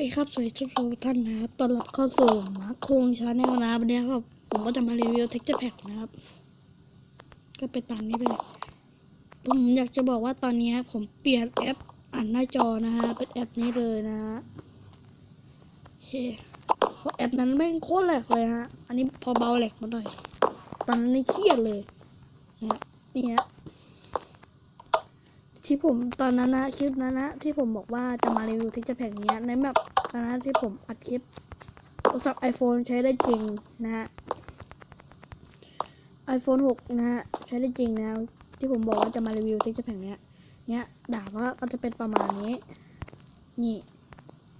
เคครับสวัสดีทุกท่านนะครับต้อนรับเข้าสู่มาคงชาแนลนะวันนี้ครับผมก็จะมารีวิว texture pack นะครับ ก็ไปตามนี้ไปเลยผมอยากจะบอกว่าตอนนี้ผมเปลี่ยนแอปอ่านหน้าจอนะฮะเป็นแอปนี้เลยนะฮะโอเคเพราะแอปนั้นแม่งโคตรแหลกเลยฮะ อันนี้พอเบาแหลกมาหน่อย ตอนนั้นเครียดเลยนะนี่ฮะ ที่ผมตอนนั้นนะคลิปนั้นนะที่ผมบอกว่าจะมารีวิวทิกเกอร์แพ็กนี้ในแบบตอนนั้นที่ผมอัดคลิปโทรศัพท์ iPhone ใช้ได้จริงนะฮะ iPhone 6 นะฮะ ใช้ได้จริงนะ ที่ผมบอกว่าจะมารีวิวทิกเกอร์แพ็กเนี้ยเนี้ยดาบว่าก็จะเป็นประมาณนี้ นี่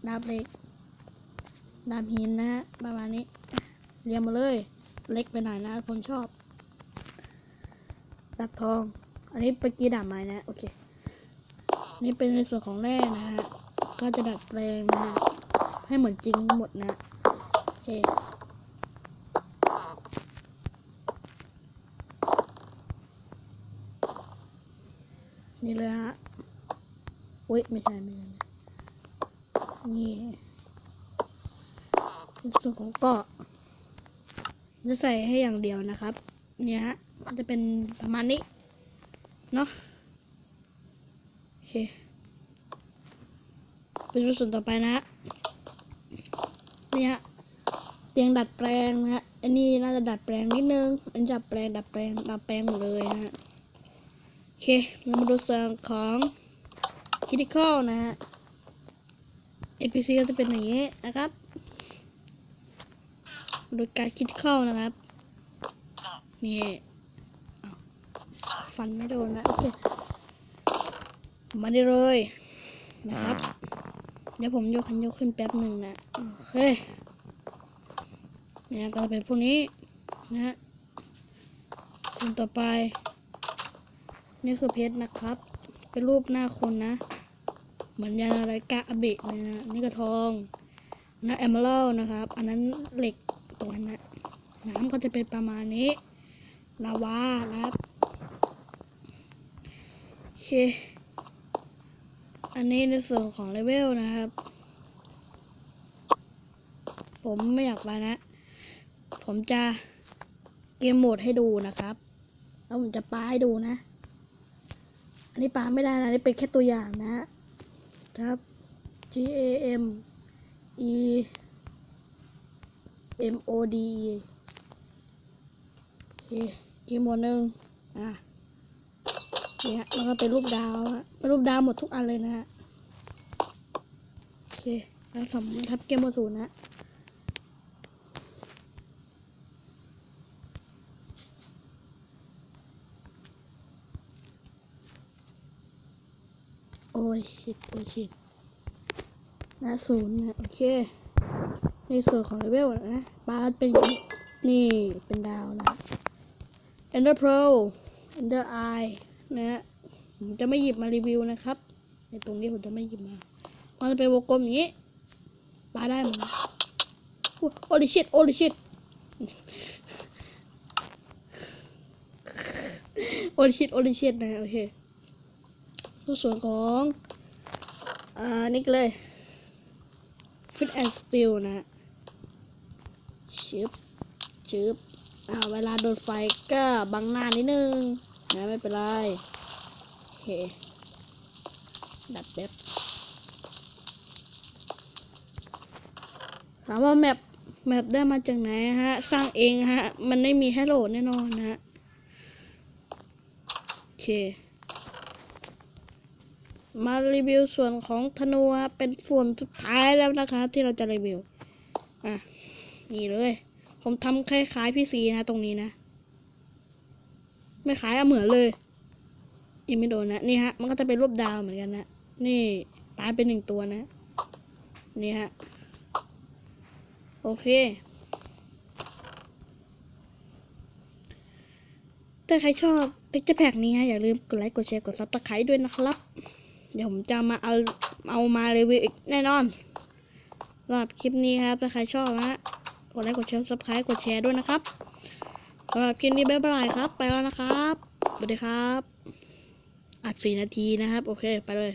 ดาบเล็กดาบหินนะฮะประมาณนี้ เรียงมาเลย เล็กไปหน่อยนะผมชอบดาบทอง อันนี้เมื่อกี้ดาบไม้นะ โอเค นี่เป็นในส่วนของแร่นะฮะ ก็จะดัดแปลงนะฮะให้เหมือนจริงหมดนะโอเคนี่เลยฮะอุ้ยไม่ใช่ไม่ใช่นี่ในส่วนของเกาะจะใส่ให้อย่างเดียวนะครับ เนี่ยฮะ มันจะเป็นประมาณนี้ เนาะ เคไปดูส่วนต่อไปนะฮะนี่ฮะเตียงดัดแปลงนะฮะอันนี้น่าจะดัดแปลงนิดนึงอันนดัดแปลงดัดแปลงดัดแปลงหมดเลยนะฮะโอเคเรามาดูส่วนของคิติคอลนะฮะ APC ก็จะเป็นอย่างนี้นะครับมาดูการคิติคอลนะครับ นี่ฟันไม่โดนนะ โอเค มาได้เลยนะครับ เดี๋ยวผมยกคันยกขึ้นแป๊บหนึ่งนะโอเคเนี่ยก็จะเป็นพวกนี้นะฮะส่วนต่อไป นี่คือเพชรนะครับ เป็นรูปหน้าคนนะ เหมือนยาอะไรกะอเบะเลยนะนี่ก็ทองนะแอมเบอร์นะครับ อันนั้นเหล็กตรงนั้นนะน้ำก็จะเป็นประมาณนี้ลาวานะครับโอเค อันนี้ในส่วนของเลเวลนะครับ ผมไม่อยากไปนะ ผมจะเกมโหมดให้ดูนะครับ แล้วผมจะปาให้ดูนะ อันนี้ปาไม่ได้นะ นี่เป็นแค่ตัวอย่างนะครับ G A M E M O D E โอเคเกมโหมดหนึ่งอะ นี่ยมันก็เป็นรูปดาวฮะเป็นรูปดาวหมดทุกอันเลยนะฮะโอเคแล้วสำทับเกมโมศูนย์นะโอ้ยชิดโอ้ยชิดนะศูนย์นะโอเคในส่วนของเลเวลนะบาสเป็นนี่เป็นดาวนะ Ender Pearl Ender Eye นะฮะผมจะไม่หยิบมารีวิวนะครับ ในตรงนี้ผมจะไม่หยิบมา มันจะเป็นวงกลมอย่างนี้ปาได้มดนะโอ้ลิชิตโอลิชิตโอลิชิตโอลิชิตนะโอเคตัวส่วนของ อ่า นี่เลย Fit and Steel นะฮะชึบชึบอ่าเวลาโดนไฟก็บังหน้านิดนึง นะไม่เป็นไรโอเค ดัดเด็บถามว่าแมปแมปได้มาจากไหนฮะ สร้างเองฮะ มันไม่มีให้โหลดแน่นอนนะฮะโอเค มารีวิวส่วนของธนูฮะเป็นส่วนสุดท้ายแล้วนะครับ ที่เราจะรีวิว อะ นี่เลย ผมทำคล้ายๆพี่ซีนะตรงนี้นะ ไม่ขายอะเหมือนเลยยังไม่โดนนะนี่ฮะ มันก็จะเป็นรูปดาวเหมือนกันนะ นี่ตายเป็นหนึ่งตัวนะ นี่ฮะ โอเค ถ้าใครชอบติ๊กจะแพกนี้ฮะ อย่าลืมกดไลค์ กดแชร์ กดซับสไครต์ด้วยนะครับ เดี๋ยวผมจะมาเอาเอามารีวิวอีกแน่นอนสำหรับคลิปนี้ครับ ถ้าใครชอบนะกดไลค์ กดแชร์ซับสไครต์กดแชร์ด้วยนะครับ สำหรับคลิปนี้บ๊ายบายครับ ไปแล้วนะครับสวัสดีครับ อัดสี่นาทีนะครับ โอเค ไปเลย